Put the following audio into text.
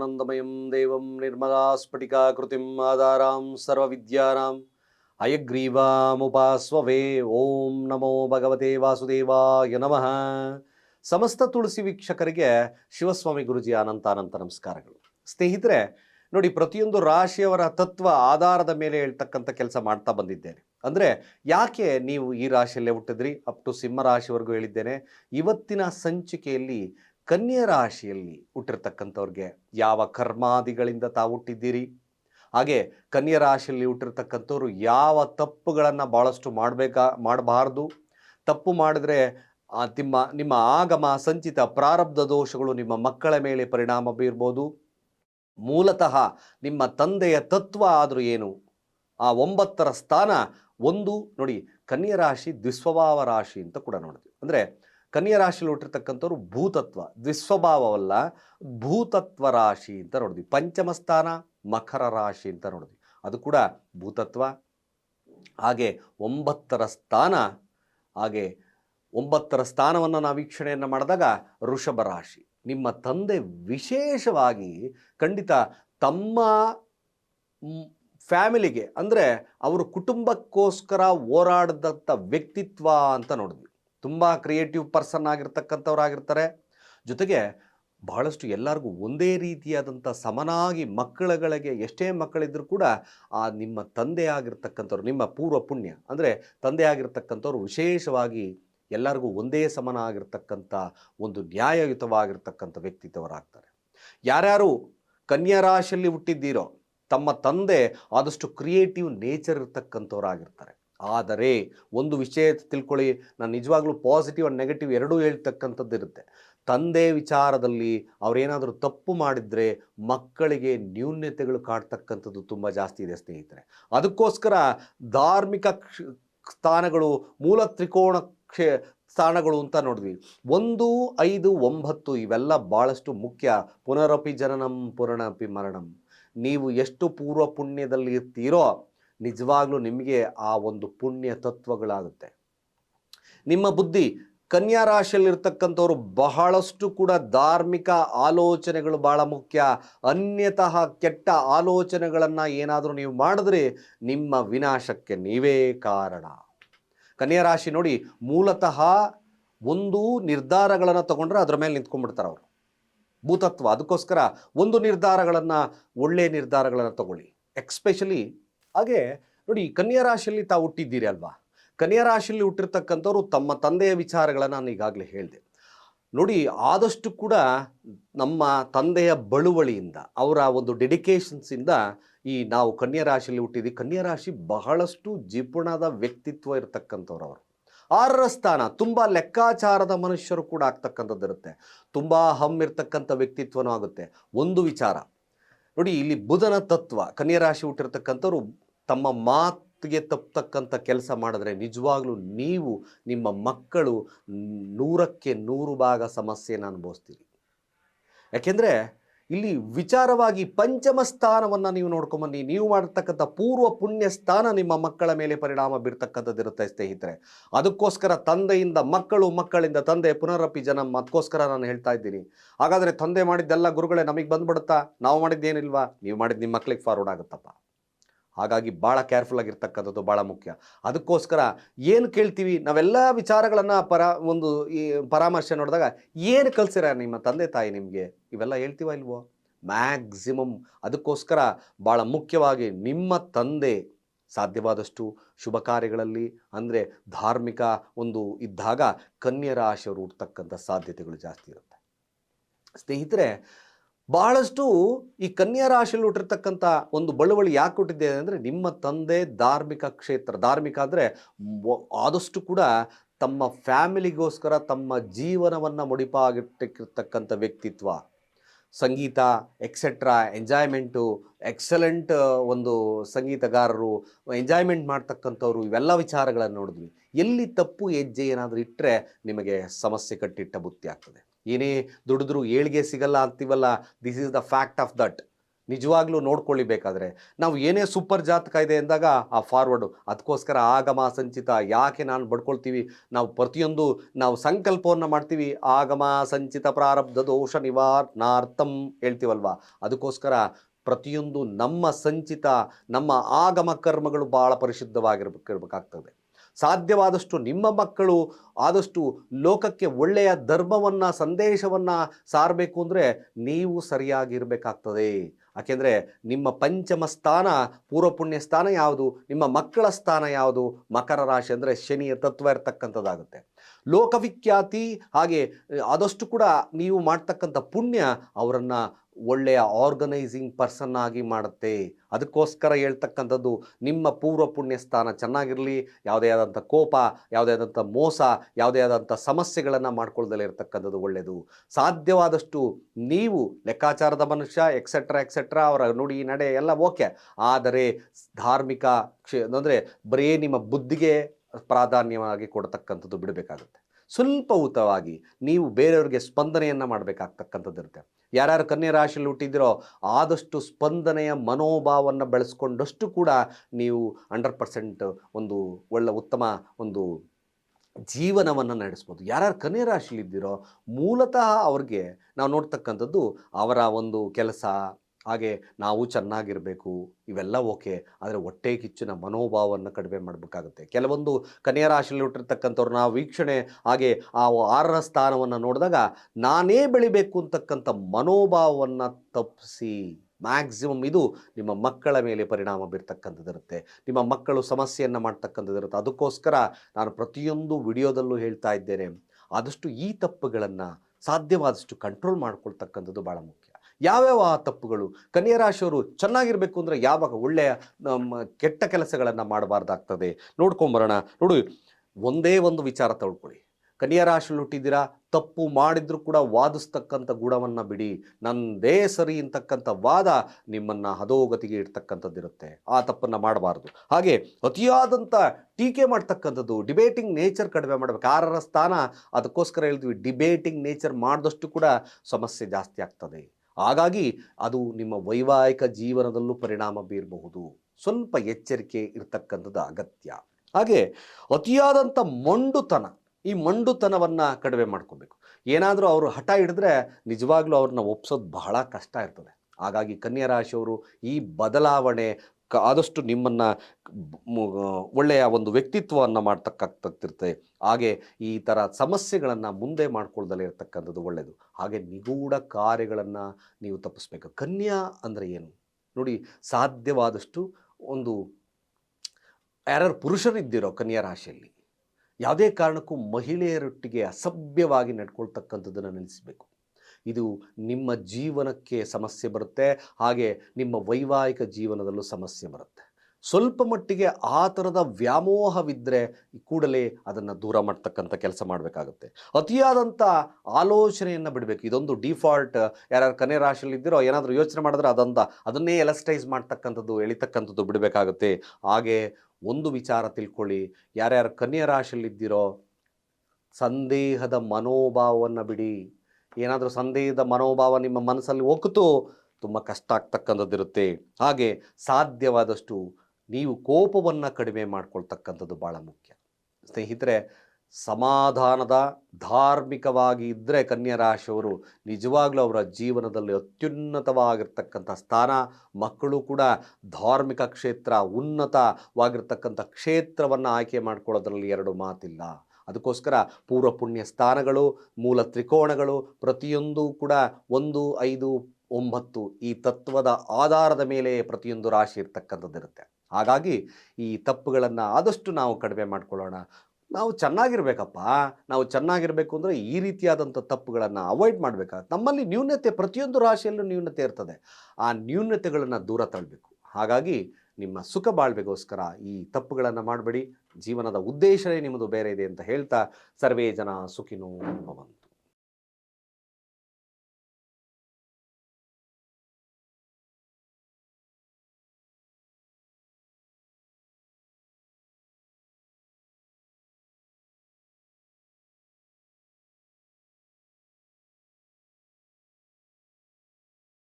ಜ್ಞಾನಾನಂದಮಯಂ ದೇವಂ ನಿರ್ಮಲಾಸ್ಫಟಿಕಾಕೃತಿಂ ಆಧಾರಾಂ ಸರ್ವವಿದ್ಯಾನಾಂ ಹಯಗ್ರೀವಾಮುಪಾಸ್ವವೇ ಓಂ ನಮೋ ಭಗವತೆ ವಾಸುದೇವಾಯ ನಮಃ ಸಮಸ್ತ ತುಳಸಿ ವೀಕ್ಷಕರಿಗೆ ಶಿವಸ್ವಾಮಿ ಗುರುಜಿ ಅನಂತ ಅನಂತ ನಮಸ್ಕಾರಗಳು. ಸ್ನೇಹಿತರೆ, ನೋಡಿ, ಪ್ರತಿಯೊಂದು ರಾಶಿಯವರ ತತ್ವ ಆಧಾರದ ಮೇಲೆ ಹೇಳ್ತಕ್ಕಂಥ ಕೆಲಸ ಮಾಡ್ತಾ ಬಂದಿದ್ದೇನೆ. ಅಂದರೆ, ಯಾಕೆ ನೀವು ಈ ರಾಶಿಯಲ್ಲೇ ಹುಟ್ಟಿದ್ರಿ? ಅಪ್ ಟು ಸಿಂಹ ರಾಶಿವರೆಗೂ ಹೇಳಿದ್ದೇನೆ. ಇವತ್ತಿನ ಸಂಚಿಕೆಯಲ್ಲಿ ಕನ್ಯಾ ರಾಶಿಯಲ್ಲಿ ಹುಟ್ಟಿರ್ತಕ್ಕಂಥವ್ರಿಗೆ ಯಾವ ಕರ್ಮಾದಿಗಳಿಂದ ತಾವು ಹುಟ್ಟಿದ್ದೀರಿ? ಹಾಗೆ ಕನ್ಯಾ ರಾಶಿಯಲ್ಲಿ ಹುಟ್ಟಿರ್ತಕ್ಕಂಥವ್ರು ಯಾವ ತಪ್ಪುಗಳನ್ನು ಭಾಳಷ್ಟು ಮಾಡಬೇಕಾ, ಮಾಡಬಾರ್ದು? ತಪ್ಪು ಮಾಡಿದ್ರೆ ನಿಮ್ಮ ನಿಮ್ಮ ಆಗಮ, ಸಂಚಿತ ಪ್ರಾರಬ್ಧ ದೋಷಗಳು ನಿಮ್ಮ ಮಕ್ಕಳ ಮೇಲೆ ಪರಿಣಾಮ ಬೀರ್ಬೋದು. ಮೂಲತಃ ನಿಮ್ಮ ತಂದೆಯ ತತ್ವ ಆದರೂ ಏನು? ಆ ಒಂಬತ್ತರ ಸ್ಥಾನ ಒಂದು, ನೋಡಿ ಕನ್ಯಾ ರಾಶಿ ದ್ವಿಸ್ವಭಾವ ರಾಶಿ ಅಂತ ಕೂಡ ನೋಡ್ತೀವಿ. ಅಂದರೆ ಕನ್ಯಾ ರಾಶಿಯಲ್ಲಿ ಹುಟ್ಟಿರ್ತಕ್ಕಂಥವ್ರು ಭೂತತ್ವ, ದ್ವಿಸ್ವಭಾವವಲ್ಲ, ಭೂತತ್ವ ರಾಶಿ ಅಂತ ನೋಡಿದ್ವಿ. ಪಂಚಮ ಸ್ಥಾನ ಮಕರ ರಾಶಿ ಅಂತ ನೋಡಿದ್ವಿ. ಅದು ಕೂಡ ಭೂತತ್ವ. ಹಾಗೆ ಒಂಬತ್ತರ ಸ್ಥಾನ, ಹಾಗೆ ಒಂಬತ್ತರ ಸ್ಥಾನವನ್ನು ನಾವು ವೀಕ್ಷಣೆಯನ್ನು ಮಾಡಿದಾಗ ಋಷಭ ರಾಶಿ. ನಿಮ್ಮ ತಂದೆ ವಿಶೇಷವಾಗಿ ಖಂಡಿತ ತಮ್ಮ ಫ್ಯಾಮಿಲಿಗೆ, ಅಂದರೆ ಅವರು ಕುಟುಂಬಕ್ಕೋಸ್ಕರ ಹೋರಾಡಿದಂಥ ವ್ಯಕ್ತಿತ್ವ ಅಂತ ನೋಡಿದ್ವಿ. ತುಂಬ ಕ್ರಿಯೇಟಿವ್ ಪರ್ಸನ್ ಆಗಿರ್ತಕ್ಕಂಥವ್ರಾಗಿರ್ತಾರೆ. ಜೊತೆಗೆ ಬಹಳಷ್ಟು ಎಲ್ಲರಿಗೂ ಒಂದೇ ರೀತಿಯಾದಂಥ ಸಮನಾಗಿ ಮಕ್ಕಳುಗಳಿಗೆ ಎಷ್ಟೇ ಮಕ್ಕಳಿದ್ರೂ ಕೂಡ ಆ ನಿಮ್ಮ ತಂದೆ ಆಗಿರ್ತಕ್ಕಂಥವ್ರು, ನಿಮ್ಮ ಪೂರ್ವ ಪುಣ್ಯ ಅಂದರೆ ತಂದೆ ಆಗಿರ್ತಕ್ಕಂಥವ್ರು ವಿಶೇಷವಾಗಿ ಎಲ್ಲರಿಗೂ ಒಂದೇ ಸಮನ ಆಗಿರ್ತಕ್ಕಂಥ ಒಂದು ನ್ಯಾಯಯುತವಾಗಿರ್ತಕ್ಕಂಥ ವ್ಯಕ್ತಿತ್ವರಾಗ್ತಾರೆ ಯಾರ್ಯಾರು ಕನ್ಯಾ ರಾಶಿಯಲ್ಲಿ ಹುಟ್ಟಿದ್ದೀರೋ, ತಮ್ಮ ತಂದೆ ಆದಷ್ಟು ಕ್ರಿಯೇಟಿವ್ ನೇಚರ್ ಇರ್ತಕ್ಕಂಥವ್ರಾಗಿರ್ತಾರೆ. ಆದರೆ ಒಂದು ವಿಷಯ ತಿಳ್ಕೊಳ್ಳಿ, ನಾನು ನಿಜವಾಗ್ಲೂ ಪಾಸಿಟಿವ್ ಆ್ಯಂಡ್ ನೆಗೆಟಿವ್ ಎರಡೂ ಹೇಳ್ತಕ್ಕಂಥದ್ದು ಇರುತ್ತೆ. ತಂದೆ ವಿಚಾರದಲ್ಲಿ ಅವರೇನಾದರೂ ತಪ್ಪು ಮಾಡಿದರೆ ಮಕ್ಕಳಿಗೆ ನ್ಯೂನ್ಯತೆಗಳು ಕಾಡ್ತಕ್ಕಂಥದ್ದು ತುಂಬ ಜಾಸ್ತಿ ಇದೆ, ಸ್ನೇಹಿತರೆ. ಅದಕ್ಕೋಸ್ಕರ ಧಾರ್ಮಿಕ ಸ್ಥಾನಗಳು, ಮೂಲ ತ್ರಿಕೋಣ ಕ್ಷೇ, ಸ್ಥಾನಗಳು ಅಂತ ನೋಡಿದ್ವಿ. ಒಂದು, ಐದು, ಒಂಬತ್ತು ಇವೆಲ್ಲ ಭಾಳಷ್ಟು ಮುಖ್ಯ. ಪುನರಪಿ ಜನನಂ, ಪುನರಪಿ ಮರಣಂ. ನೀವು ಎಷ್ಟು ಪೂರ್ವ ಪುಣ್ಯದಲ್ಲಿ ಇರ್ತೀರೋ ನಿಜವಾಗ್ಲೂ ನಿಮಗೆ ಆ ಒಂದು ಪುಣ್ಯ ತತ್ವಗಳಾಗುತ್ತೆ. ನಿಮ್ಮ ಬುದ್ಧಿ ಕನ್ಯಾ ರಾಶಿಯಲ್ಲಿರ್ತಕ್ಕಂಥವ್ರು ಬಹಳಷ್ಟು ಕೂಡ ಧಾರ್ಮಿಕ ಆಲೋಚನೆಗಳು ಬಹಳ ಮುಖ್ಯ. ಅನ್ಯತಃ ಕೆಟ್ಟ ಆಲೋಚನೆಗಳನ್ನು ಏನಾದರೂ ನೀವು ಮಾಡಿದ್ರೆ ನಿಮ್ಮ ವಿನಾಶಕ್ಕೆ ನೀವೇ ಕಾರಣ. ಕನ್ಯಾ ರಾಶಿ ನೋಡಿ, ಮೂಲತಃ ಒಂದು ನಿರ್ಧಾರಗಳನ್ನು ತಗೊಂಡ್ರೆ ಅದರ ಮೇಲೆ ನಿಂತ್ಕೊಂಡ್ಬಿಡ್ತಾರೆ ಅವರು. ಭೂತತ್ವ, ಅದಕ್ಕೋಸ್ಕರ ಒಂದು ನಿರ್ಧಾರಗಳನ್ನು ಒಳ್ಳೆಯ ನಿರ್ಧಾರಗಳನ್ನು ತಗೊಳ್ಳಿ. ಎಕ್ಸ್ಪೆಷಲಿ ಹಾಗೆ ನೋಡಿ, ಕನ್ಯಾ ರಾಶಿಯಲ್ಲಿ ತಾವು ಹುಟ್ಟಿದ್ದೀರಿ ಅಲ್ವಾ? ಕನ್ಯಾ ರಾಶಿಯಲ್ಲಿ ಹುಟ್ಟಿರ್ತಕ್ಕಂಥವ್ರು ತಮ್ಮ ತಂದೆಯ ವಿಚಾರಗಳನ್ನು ನಾನು ಈಗಾಗಲೇ ಹೇಳಿದೆ. ನೋಡಿ, ಆದಷ್ಟು ಕೂಡ ನಮ್ಮ ತಂದೆಯ ಬಳುವಳಿಯಿಂದ, ಅವರ ಒಂದು ಡೆಡಿಕೇಶನ್ಸಿಂದ ಈ ನಾವು ಕನ್ಯಾ ರಾಶಿಯಲ್ಲಿ ಹುಟ್ಟಿದ್ವಿ. ಕನ್ಯಾ ರಾಶಿ ಬಹಳಷ್ಟು ಜಿಪುಣದ ವ್ಯಕ್ತಿತ್ವ ಇರತಕ್ಕಂಥವ್ರು ಅವರು. ಆರರ ಸ್ಥಾನ, ತುಂಬ ಲೆಕ್ಕಾಚಾರದ ಮನುಷ್ಯರು ಕೂಡ ಆಗ್ತಕ್ಕಂಥದ್ದು ಇರುತ್ತೆ ತುಂಬ ಹಮ್ಮಿರ್ತಕ್ಕಂಥ ವ್ಯಕ್ತಿತ್ವನೂ ಆಗುತ್ತೆ. ಒಂದು ವಿಚಾರ ನೋಡಿ, ಇಲ್ಲಿ ಬುಧನ ತತ್ವ ಕನ್ಯಾ ರಾಶಿ ಹುಟ್ಟಿರ್ತಕ್ಕಂಥವ್ರು ತಮ್ಮ ಮಾತಿಗೆ ತಪ್ಪತಕ್ಕಂಥ ಕೆಲಸ ಮಾಡಿದ್ರೆ ನಿಜವಾಗ್ಲೂ ನೀವು ನಿಮ್ಮ ಮಕ್ಕಳು ನೂರಕ್ಕೆ ನೂರು ಭಾಗ ಸಮಸ್ಯೆನ ಅನುಭವಿಸ್ತೀರಿ. ಯಾಕೆಂದರೆ ಇಲ್ಲಿ ವಿಚಾರವಾಗಿ ಪಂಚಮ ಸ್ಥಾನವನ್ನು ನೀವು ನೋಡ್ಕೊಂಬನ್ನಿ. ನೀವು ಮಾಡತಕ್ಕಂಥ ಪೂರ್ವ ಪುಣ್ಯ ಸ್ಥಾನ ನಿಮ್ಮ ಮಕ್ಕಳ ಮೇಲೆ ಪರಿಣಾಮ ಬೀರ್ತಕ್ಕಂಥದ್ದು ಇರುತ್ತೆ ಸ್ನೇಹಿತರೆ. ಅದಕ್ಕೋಸ್ಕರ ತಂದೆಯಿಂದ ಮಕ್ಕಳು ಮಕ್ಕಳಿಂದ ತಂದೆ ಪುನರಪಿ ಜನ ಅದಕ್ಕೋಸ್ಕರ ನಾನು ಹೇಳ್ತಾ ಇದ್ದೀನಿ. ಹಾಗಾದರೆ ತಂದೆ ಮಾಡಿದ್ದೆಲ್ಲ ಗುರುಗಳೇ ನಮಗೆ ಬಂದ್ಬಿಡುತ್ತಾ? ನಾವು ಮಾಡಿದ್ದೇನಿಲ್ವಾ? ನೀವು ಮಾಡಿದ್ದು ನಿಮ್ಮ ಮಕ್ಕಳಿಗೆ ಫಾರ್ವರ್ಡ್ ಆಗುತ್ತಪ್ಪ. ಹಾಗಾಗಿ ಭಾಳ ಕೇರ್ಫುಲ್ ಆಗಿರ್ತಕ್ಕಂಥದ್ದು ಭಾಳ ಮುಖ್ಯ. ಅದಕ್ಕೋಸ್ಕರ ಏನು ಕೇಳ್ತೀವಿ? ನಾವೆಲ್ಲ ವಿಚಾರಗಳನ್ನು ಪರ, ಒಂದು ಈ ಪರಾಮರ್ಶೆ ನೋಡಿದಾಗ ಏನು ಕಲಿಸಿರ ನಿಮ್ಮ ತಂದೆ ತಾಯಿ ನಿಮಗೆ? ಇವೆಲ್ಲ ಹೇಳ್ತೀವ ಇಲ್ವೋ? ಮ್ಯಾಕ್ಸಿಮಮ್ ಅದಕ್ಕೋಸ್ಕರ ಭಾಳ ಮುಖ್ಯವಾಗಿ ನಿಮ್ಮ ತಂದೆ ಸಾಧ್ಯವಾದಷ್ಟು ಶುಭ ಕಾರ್ಯಗಳಲ್ಲಿ ಅಂದರೆ ಧಾರ್ಮಿಕ ಒಂದು ಇದ್ದಾಗ ಕನ್ಯರ ಆಶೆಯವರು ಹುಟ್ಟತಕ್ಕಂಥ ಸಾಧ್ಯತೆಗಳು ಜಾಸ್ತಿ ಇರುತ್ತೆ. ಸ್ನೇಹಿತರೆ ಬಹಳಷ್ಟು ಈ ಕನ್ಯಾ ರಾಶಿಯಲ್ಲಿ ಹುಟ್ಟಿರ್ತಕ್ಕಂಥ ಒಂದು ಬಳುವಳಿ ಯಾಕೆ ಹುಟ್ಟಿದೆ ಅಂದರೆ ನಿಮ್ಮ ತಂದೆ ಧಾರ್ಮಿಕ ಕ್ಷೇತ್ರ. ಧಾರ್ಮಿಕ ಅಂದರೆ ಆದಷ್ಟು ಕೂಡ ತಮ್ಮ ಫ್ಯಾಮಿಲಿಗೋಸ್ಕರ ತಮ್ಮ ಜೀವನವನ್ನು ಮುಡಿಪಾಗಿಟ್ಟಿರ್ತಕ್ಕಂಥ ವ್ಯಕ್ತಿತ್ವ. ಸಂಗೀತ ಎಕ್ಸೆಟ್ರಾ ಎಂಜಾಯ್ಮೆಂಟು ಎಕ್ಸಲೆಂಟ್ ಒಂದು ಸಂಗೀತಗಾರರು ಎಂಜಾಯ್ಮೆಂಟ್ ಮಾಡ್ತಕ್ಕಂಥವ್ರು, ಇವೆಲ್ಲ ವಿಚಾರಗಳನ್ನು ನೋಡಿದ್ವಿ. ಎಲ್ಲಿ ತಪ್ಪು ಹೆಜ್ಜೆ ಏನಾದರೂ ಇಟ್ಟರೆ ನಿಮಗೆ ಸಮಸ್ಯೆ ಕಟ್ಟಿಟ್ಟ ಬುತ್ತಿ ಆಗ್ತದೆ. ಏನೇ ದುಡಿದ್ರೂ ಏಳಿಗೆ ಸಿಗಲ್ಲ ಅಂತೀವಲ್ಲ this is the fact of that ನಿಜವಾಗ್ಲೂ ನೋಡ್ಕೊಳ್ಳಿ ಬೇಕಾದ್ರೆ. ನಾವು ಏನೇ ಸೂಪರ್ ಜಾತಕ ಇದೆ ಅಂದಾಗ ಆ ಫಾರ್ವರ್ಡು ಅದಕ್ಕೋಸ್ಕರ ಆಗಮ ಸಂಚಿತ ಯಾಕೆ ನಾನು ಬಡ್ಕೊಳ್ತೀವಿ? ನಾವು ಪ್ರತಿಯೊಂದು ನಾವು ಸಂಕಲ್ಪವನ್ನು ಮಾಡ್ತೀವಿ. ಆಗಮ ಸಂಚಿತ ಪ್ರಾರಬ್ಧ ದೋಷ ನಿವಾರಣಾರ್ಥಂ ಹೇಳ್ತೀವಲ್ವ? ಅದಕ್ಕೋಸ್ಕರ ಪ್ರತಿಯೊಂದು ನಮ್ಮ ಸಂಚಿತ, ನಮ್ಮ ಆಗಮ ಕರ್ಮಗಳು ಭಾಳ ಪರಿಶುದ್ಧವಾಗಿರ್ಬೇಕಿರ್ಬೇಕಾಗ್ತದೆ ಸಾಧ್ಯವಾದಷ್ಟು ನಿಮ್ಮ ಮಕ್ಕಳು ಆದಷ್ಟು ಲೋಕಕ್ಕೆ ಒಳ್ಳೆಯ ಧರ್ಮವನ್ನು, ಸಂದೇಶವನ್ನು ಸಾರಬೇಕು ಅಂದರೆ ನೀವು ಸರಿಯಾಗಿರಬೇಕಾಗ್ತದೆ. ಯಾಕೆಂದರೆ ನಿಮ್ಮ ಪಂಚಮ ಸ್ಥಾನ ಪೂರ್ವ ಪುಣ್ಯ ಸ್ಥಾನ ಯಾವುದು? ನಿಮ್ಮ ಮಕ್ಕಳ ಸ್ಥಾನ ಯಾವುದು? ಮಕರ ರಾಶಿ ಅಂದರೆ ಶನಿಯ ತತ್ವ ಇರತಕ್ಕಂಥದ್ದಾಗುತ್ತೆ. ಲೋಕವಿಖ್ಯಾತಿ, ಹಾಗೆ ಆದಷ್ಟು ಕೂಡ ನೀವು ಮಾಡ್ತಕ್ಕಂಥ ಪುಣ್ಯ ಅವರನ್ನು ಒಳ್ಳೆಯ ಆರ್ಗನೈಸಿಂಗ್ ಪರ್ಸನ್ ಆಗಿ ಮಾಡುತ್ತೆ. ಅದಕ್ಕೋಸ್ಕರ ಹೇಳ್ತಕ್ಕಂಥದ್ದು, ನಿಮ್ಮ ಪೂರ್ವ ಪುಣ್ಯ ಸ್ಥಾನ ಚೆನ್ನಾಗಿರಲಿ, ಯಾವುದೇ ಆದಂಥ ಕೋಪ, ಯಾವುದೇ ಆದಂಥ ಮೋಸ, ಯಾವುದೇ ಆದಂಥ ಸಮಸ್ಯೆಗಳನ್ನು ಮಾಡ್ಕೊಳ್ದಲೇ ಇರತಕ್ಕಂಥದ್ದು ಒಳ್ಳೆಯದು. ಸಾಧ್ಯವಾದಷ್ಟು ನೀವು ಲೆಕ್ಕಾಚಾರದ ಮನುಷ್ಯ ಎಕ್ಸೆಟ್ರಾ ಎಕ್ಸೆಟ್ರಾ ಅವರ ನುಡಿ, ನಡೆ ಎಲ್ಲ ಓಕೆ. ಆದರೆ, ಧಾರ್ಮಿಕ ಕ್ಷೇ, ಅಂದರೆ ಬರೀ ನಿಮ್ಮ ಬುದ್ಧಿಗೆ ಪ್ರಾಧಾನ್ಯವಾಗಿ ಕೊಡ್ತಕ್ಕಂಥದ್ದು ಬಿಡಬೇಕಾಗುತ್ತೆ. ಸ್ವಲ್ಪ ಉತವಾಗಿ ನೀವು ಬೇರೆಯವ್ರಿಗೆ ಸ್ಪಂದನೆಯನ್ನು ಮಾಡಬೇಕಾಗ್ತಕ್ಕಂಥದ್ದು ಇರುತ್ತೆ ಯಾರ್ಯಾರು ಕನ್ಯಾ ರಾಶಿಯಲ್ಲಿ ಆದಷ್ಟು ಸ್ಪಂದನೆಯ ಮನೋಭಾವವನ್ನು ಬೆಳೆಸ್ಕೊಂಡಷ್ಟು ಕೂಡ ನೀವು ಹಂಡ್ರೆಡ್ ಪರ್ಸೆಂಟ್ ಒಂದು ಒಳ್ಳೆ ಉತ್ತಮ ಒಂದು ಜೀವನವನ್ನು ನಡೆಸ್ಬೋದು. ಯಾರ್ಯಾರು ಕನ್ಯಾ ರಾಶಿಲಿದ್ದೀರೋ ಮೂಲತಃ ಅವ್ರಿಗೆ ನಾವು ನೋಡ್ತಕ್ಕಂಥದ್ದು ಅವರ ಒಂದು ಕೆಲಸ ಹಾಗೆ ನಾವು ಚೆನ್ನಾಗಿರಬೇಕು, ಇವೆಲ್ಲ ಓಕೆ, ಆದರೆ ಹೊಟ್ಟೆ ಕಿಚ್ಚಿನ ಮನೋಭಾವವನ್ನು ಕಡಿಮೆ ಮಾಡಬೇಕಾಗುತ್ತೆ. ಕೆಲವೊಂದು ಕನ್ಯಾ ರಾಶಿಯಲ್ಲಿ ಹುಟ್ಟಿರ್ತಕ್ಕಂಥವ್ರು ನಾವು ವೀಕ್ಷಣೆ ಹಾಗೆ ಆ ಆರರ ಸ್ಥಾನವನ್ನು ನೋಡಿದಾಗ ನಾನೇ ಬೆಳಿಬೇಕು ಅಂತಕ್ಕಂಥ ಮನೋಭಾವವನ್ನು ತಪ್ಪಿಸಿ, ಮ್ಯಾಕ್ಸಿಮಮ್ ಇದು ನಿಮ್ಮ ಮಕ್ಕಳ ಮೇಲೆ ಪರಿಣಾಮ ಬೀರ್ತಕ್ಕಂಥದ್ದಿರುತ್ತೆ. ನಿಮ್ಮ ಮಕ್ಕಳು ಸಮಸ್ಯೆಯನ್ನು ಮಾಡ್ತಕ್ಕಂಥದ್ದಿರುತ್ತೆ. ಅದಕ್ಕೋಸ್ಕರ ನಾನು ಪ್ರತಿಯೊಂದು ವಿಡಿಯೋದಲ್ಲೂ ಹೇಳ್ತಾ ಇದ್ದೇನೆ, ಆದಷ್ಟು ಈ ತಪ್ಪುಗಳನ್ನು ಸಾಧ್ಯವಾದಷ್ಟು ಕಂಟ್ರೋಲ್ ಮಾಡ್ಕೊಳ್ತಕ್ಕಂಥದ್ದು ಭಾಳ ಮುಖ್ಯ. ಯಾವ್ಯಾವ ಆ ತಪ್ಪುಗಳು? ಕನ್ಯಾ ರಾಶಿಯವರು ಚೆನ್ನಾಗಿರಬೇಕು ಅಂದರೆ ಯಾವಾಗ ಒಳ್ಳೆಯ, ನಮ್ಮ ಕೆಟ್ಟ ಕೆಲಸಗಳನ್ನು ಮಾಡಬಾರ್ದಾಗ್ತದೆ. ನೋಡ್ಕೊಂಬರೋಣ. ನೋಡಿ, ಒಂದೇ ಒಂದು ವಿಚಾರ ತಗೊಳ್ಕೊಳ್ಳಿ ಕನ್ಯಾ ರಾಶಿಯಲ್ಲಿ ಹುಟ್ಟಿದ್ದೀರಾ? ತಪ್ಪು ಮಾಡಿದರೂ ಕೂಡ ವಾದಿಸ್ತಕ್ಕಂಥ ಗುಣವನ್ನು ಬಿಡಿ. ನಂದೇ ಸರಿ ಅಂತಕ್ಕಂಥ ವಾದ ನಿಮ್ಮನ್ನು ಹದೋಗತಿಗೆ ಇಡ್ತಕ್ಕಂಥದ್ದಿರುತ್ತೆ. ಆ ತಪ್ಪನ್ನು ಮಾಡಬಾರ್ದು. ಹಾಗೆ ಅತಿಯಾದಂಥ ಟೀಕೆ ಮಾಡ್ತಕ್ಕಂಥದ್ದು, ಡಿಬೇಟಿಂಗ್ ನೇಚರ್ ಕಡಿಮೆ ಮಾಡಬೇಕು. ಆರರ ಸ್ಥಾನ? ಅದಕ್ಕೋಸ್ಕರ ಹೇಳ್ತೀವಿ, ಡಿಬೇಟಿಂಗ್ ನೇಚರ್ ಮಾಡಿದಷ್ಟು ಕೂಡ ಸಮಸ್ಯೆ ಜಾಸ್ತಿ ಆಗ್ತದೆ. ಹಾಗಾಗಿ ಅದು ನಿಮ್ಮ ವೈವಾಹಿಕ ಜೀವನದಲ್ಲೂ ಪರಿಣಾಮ ಬೀರಬಹುದು. ಸ್ವಲ್ಪ ಎಚ್ಚರಿಕೆ ಇರತಕ್ಕಂಥದ್ದು ಅಗತ್ಯ. ಹಾಗೆ ಅತಿಯಾದಂಥ ಮಂಡುತನ, ಈ ಮಂಡುತನವನ್ನು ಕಡಿಮೆ ಮಾಡ್ಕೋಬೇಕು. ಏನಾದರೂ ಅವರು ಹಠ ಹಿಡಿದ್ರೆ ನಿಜವಾಗ್ಲೂ ಅವ್ರನ್ನ ಒಪ್ಸೋದು ಬಹಳ ಕಷ್ಟ ಇರ್ತದೆ. ಹಾಗಾಗಿ ಕನ್ಯಾ ರಾಶಿಯವರು ಈ ಬದಲಾವಣೆ ಆದಷ್ಟು ನಿಮ್ಮನ್ನು ಒಳ್ಳೆಯ ಒಂದು ವ್ಯಕ್ತಿತ್ವವನ್ನು ಮಾಡ್ತಕ್ಕಾಗ್ತಿರ್ತದೆ ಹಾಗೆ ಈ ಥರ ಸಮಸ್ಯೆಗಳನ್ನು ಮುಂದೆ ಮಾಡ್ಕೊಳ್ದಲೇ ಇರತಕ್ಕಂಥದ್ದು ಒಳ್ಳೆಯದು ಹಾಗೆ ನಿಗೂಢ ಕಾರ್ಯಗಳನ್ನು ನೀವು ತಪ್ಪಿಸ್ಬೇಕು. ಕನ್ಯಾ ಅಂದರೆ ಏನು? ನೋಡಿ, ಸಾಧ್ಯವಾದಷ್ಟು ಒಂದು ಯಾರ್ಯಾರು ಪುರುಷರಿದ್ದೀರೋ ಕನ್ಯಾ ರಾಶಿಯಲ್ಲಿ, ಯಾವುದೇ ಕಾರಣಕ್ಕೂ ಮಹಿಳೆಯರೊಟ್ಟಿಗೆ ಅಸಭ್ಯವಾಗಿ ನಡ್ಕೊಳ್ತಕ್ಕಂಥದ್ದನ್ನು ನಿಲ್ಲಿಸಬೇಕು ಇದು ನಿಮ್ಮ ಜೀವನಕ್ಕೆ ಸಮಸ್ಯೆ ಬರುತ್ತೆ, ಹಾಗೆ ನಿಮ್ಮ ವೈವಾಹಿಕ ಜೀವನದಲ್ಲೂ ಸಮಸ್ಯೆ ಬರುತ್ತೆ. ಸ್ವಲ್ಪ ಮಟ್ಟಿಗೆ ಆ ಥರದ ವ್ಯಾಮೋಹವಿದ್ದರೆ ಕೂಡಲೇ ಅದನ್ನು ದೂರ ಮಾಡ್ತಕ್ಕಂಥ ಕೆಲಸ ಮಾಡಬೇಕಾಗುತ್ತೆ. ಅತಿಯಾದಂಥ ಆಲೋಚನೆಯನ್ನು ಬಿಡಬೇಕು. ಇದೊಂದು ಡಿಫಾಲ್ಟ್ ಯಾರ್ಯಾರು ಕನೆ ರಾಶಿಯಲ್ಲಿ ಇದ್ದಿರೋ, ಏನಾದರೂ ಯೋಚನೆ ಮಾಡಿದ್ರೆ ಅದಂತ ಅದನ್ನೇ ಎಲಸ್ಟೈಸ್ ಮಾಡ್ತಕ್ಕಂಥದ್ದು, ಎಳಿತಕ್ಕಂಥದ್ದು ಬಿಡಬೇಕಾಗುತ್ತೆ. ಹಾಗೆ ಒಂದು ವಿಚಾರ ತಿಳ್ಕೊಳ್ಳಿ. ಯಾರ್ಯಾರು ಕನ್ಯಾ ರಾಶಿಯಲ್ಲಿದ್ದೀರೋ ಸಂದೇಹದ ಮನೋಭಾವವನ್ನು ಬಿಡಿ. ಏನಾದರೂ ಸಂದೇಹದ ಮನೋಭಾವ ನಿಮ್ಮ ಮನಸ್ಸಲ್ಲಿ ಹೋಗ್ತು ತುಂಬ ಕಷ್ಟ ಆಗ್ತಕ್ಕಂಥದ್ದಿರುತ್ತೆ. ಹಾಗೆ ಸಾಧ್ಯವಾದಷ್ಟು ನೀವು ಕೋಪವನ್ನು ಕಡಿಮೆ ಮಾಡ್ಕೊಳ್ತಕ್ಕಂಥದ್ದು ಭಾಳ ಮುಖ್ಯ. ಸ್ನೇಹಿತರೆ, ಸಮಾಧಾನದ ಧಾರ್ಮಿಕವಾಗಿ ಇದ್ದರೆ ಕನ್ಯಾ ರಾಶಿಯವರು ನಿಜವಾಗ್ಲೂ ಅವರ ಜೀವನದಲ್ಲಿ ಅತ್ಯುನ್ನತವಾಗಿರ್ತಕ್ಕಂಥ ಸ್ಥಾನ, ಮಕ್ಕಳು ಕೂಡ ಧಾರ್ಮಿಕ ಕ್ಷೇತ್ರ ಉನ್ನತವಾಗಿರ್ತಕ್ಕಂಥ ಕ್ಷೇತ್ರವನ್ನು ಆಯ್ಕೆ ಮಾಡ್ಕೊಳ್ಳೋದ್ರಲ್ಲಿ ಎರಡು ಮಾತಿಲ್ಲ. ಅದಕ್ಕೋಸ್ಕರ ಪೂರ್ವ ಪುಣ್ಯ ಸ್ಥಾನಗಳು, ಮೂಲ ತ್ರಿಕೋಣಗಳು ಪ್ರತಿಯೊಂದು ಕೂಡ ಒಂದು, ಐದು, ಒಂಬತ್ತು ಈ ತತ್ವದ ಆಧಾರದ ಮೇಲೆ ಪ್ರತಿಯೊಂದು ರಾಶಿ ಇರ್ತಕ್ಕಂಥದ್ದಿರುತ್ತೆ. ಹಾಗಾಗಿ ಈ ತಪ್ಪುಗಳನ್ನು ಆದಷ್ಟು ನಾವು ಕಡಿಮೆ ಮಾಡ್ಕೊಳ್ಳೋಣ. ನಾವು ಚೆನ್ನಾಗಿರ್ಬೇಕಪ್ಪ. ನಾವು ಚೆನ್ನಾಗಿರಬೇಕು ಅಂದರೆ ಈ ರೀತಿಯಾದಂಥ ತಪ್ಪುಗಳನ್ನು ಅವಾಯ್ಡ್ ಮಾಡಬೇಕಾ. ನಮ್ಮಲ್ಲಿ ನ್ಯೂನತೆ ಪ್ರತಿಯೊಂದು ರಾಶಿಯಲ್ಲೂ ನ್ಯೂನತೆ ಇರ್ತದೆ. ಆ ನ್ಯೂನತೆಗಳನ್ನು ದೂರ ತಳ್ಳಬೇಕು ಹಾಗಾಗಿ ನಿಮ್ಮ ಸುಖ ಬಾಳ್ವೆಗೋಸ್ಕರ ಈ ತಪ್ಪುಗಳನ್ನು ಮಾಡಬೇಡಿ. ಜೀವನದ ಉದ್ದೇಶವೇ ನಿಮ್ಮದು ಬೇರೆ ಇದೆ ಅಂತ ಹೇಳ್ತಾ ಸರ್ವೇ ಜನ ಸುಖಿನೋ ಭವಂತು.